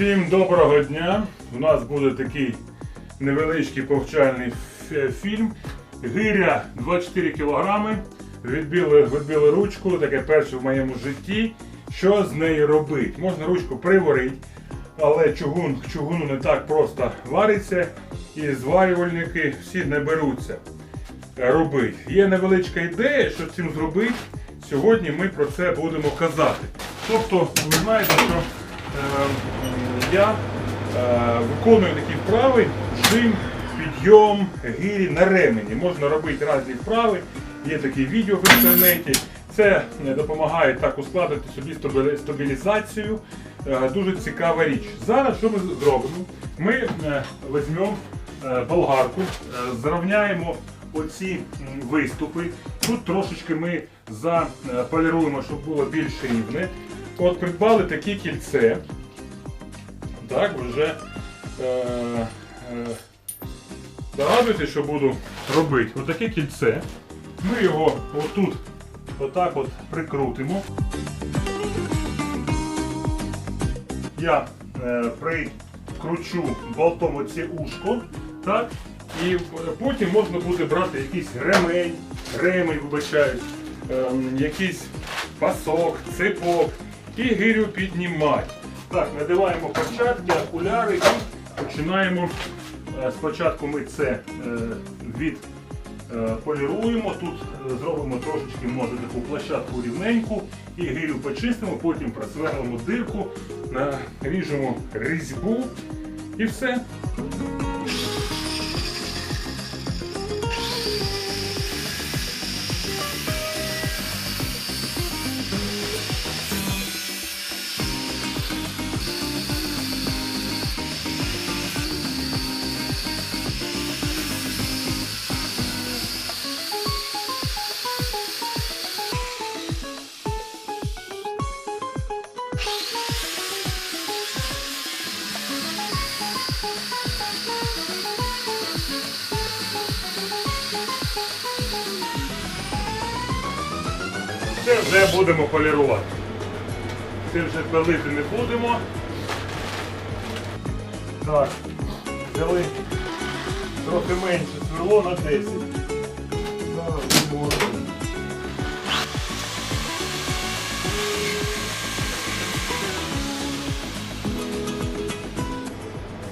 Всім доброго дня! У нас буде такий невеличкий повчальний фільм. Гиря 24 кілограми. Відбили, відбили ручку, таке перше в моєму житті. Що з нею робити? Можна ручку приварити, але чугун, чугуну не так просто вариться, і зварювальники всі не беруться робити. Є невеличка ідея, що цим зробити. Сьогодні ми про це будемо казати. Тобто, ви знаєте, що е, я е, виконую такі вправи, жим, підйом, гирі на ремені. Можна робити різні вправи, є такі відео в інтернеті. Це е, допомагає так ускладнити собі стабілізацію. Е, Дуже цікава річ. Зараз що ми зробимо? Ми візьмемо болгарку, зрівняємо оці виступи. Тут трошечки ми заполіруємо, щоб було більш рівне. От придбали такі кільце. Так, вже е, е, що буду робити. Отаке кільце. Ми його отут отак от прикрутимо. Я е, прикручу болтом оце ушко, так? І е, потім можна буде брати якийсь ремень, ремень, вибачаюсь, ем, якийсь пасок, ципок і гирю піднімати. Так, надіваємо перчатки, окуляри і починаємо. Е, Спочатку ми це е, від е, тут зробимо трошечки може таку площадку рівненьку і гирю почистимо, потім просверлимо дирку, наріжемо різьбу і все. Вже будемо полірувати. Це вже пилити не будемо. Так, взяли трохи менше сверло на 10. Зараз можемо.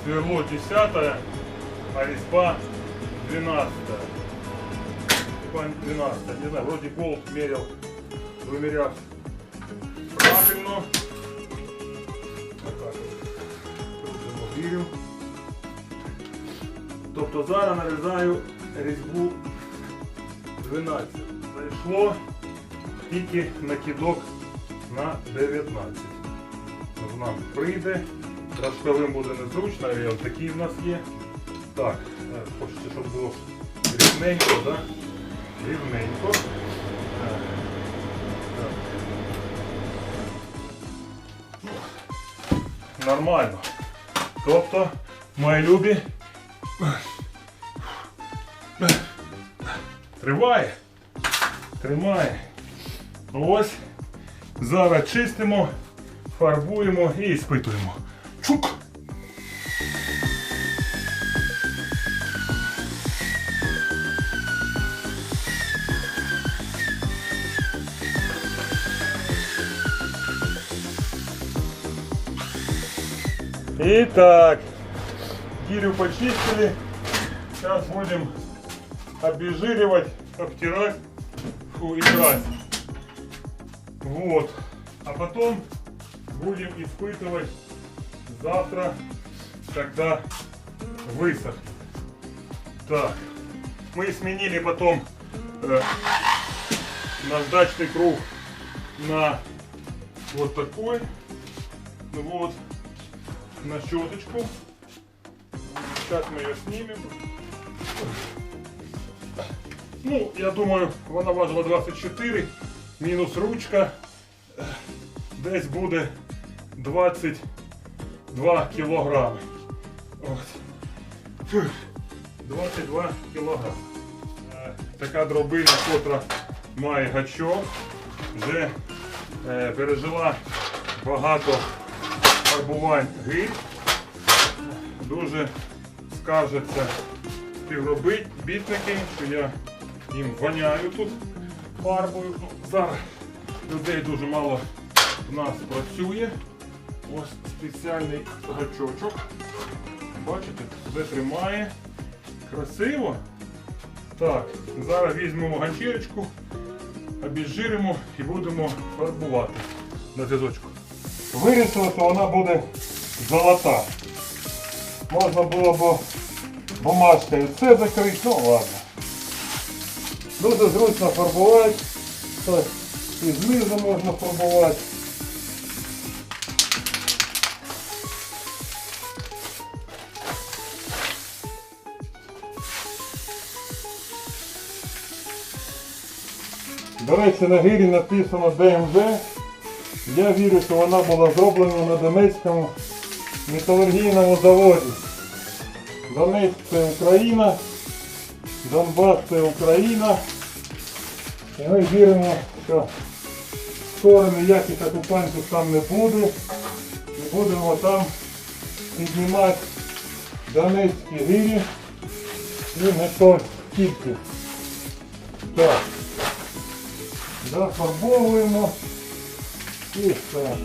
Сверло 10, а резьба 12. Резьба 12. Не знаю, вроде болт мерил, вымерял правильно. Тобто зараз нарізаю різьбу 12. Зайшло тільки накидок на 19. Тобто Нам прийде. Рашковим буде незручно, от такі в нас є. Так, е, хочеться, щоб було рівненько, да? Рівненько. Нормально. Тобто, мої любі. Триває. Тримає. Ось. Зараз чистимо, фарбуємо і іспитуємо. Чук! Итак, гирю почистили. Сейчас будем обезжиривать, обтирать фу, и. Вот. А потом будем испытывать завтра, когда высохнет. Так. Мы сменили потом э, наждачный круг на вот такой. Ну Вот. На щеточку. Сейчас мы ее снимем. Ну, я думаю, вона важила 24, мінус ручка. Десь буде 22 кілограми. От. 22 кілограми. Е, Така дробина, котра має гачок, вже е, пережила багато фарбувань гирь. Дуже скаржаться співробітники, що я їм воняю тут фарбою. Ну, Зараз людей дуже мало в нас працює. Ось спеціальний гачочок. Бачите, все тримає. Красиво. Так, зараз візьмемо ганчірочку, обіжиримо і будемо фарбувати на зв'язочку. Вирішили, то вона буде золота. Можна було б бумажкою це закрити, ну ладно. Дуже зручно фарбувати. Так, І знизу можна фарбувати. До речі, на гирі написано ДМВ. Я вірю, що вона була зроблена на Донецькому металургійному заводі. Донецьк це Україна, Донбас це Україна. І ми віримо, що скоро ніяких окупантів там не буде. І будемо там піднімати Донецькі гирі і не тільки. Так. Зафарбовуємо і все.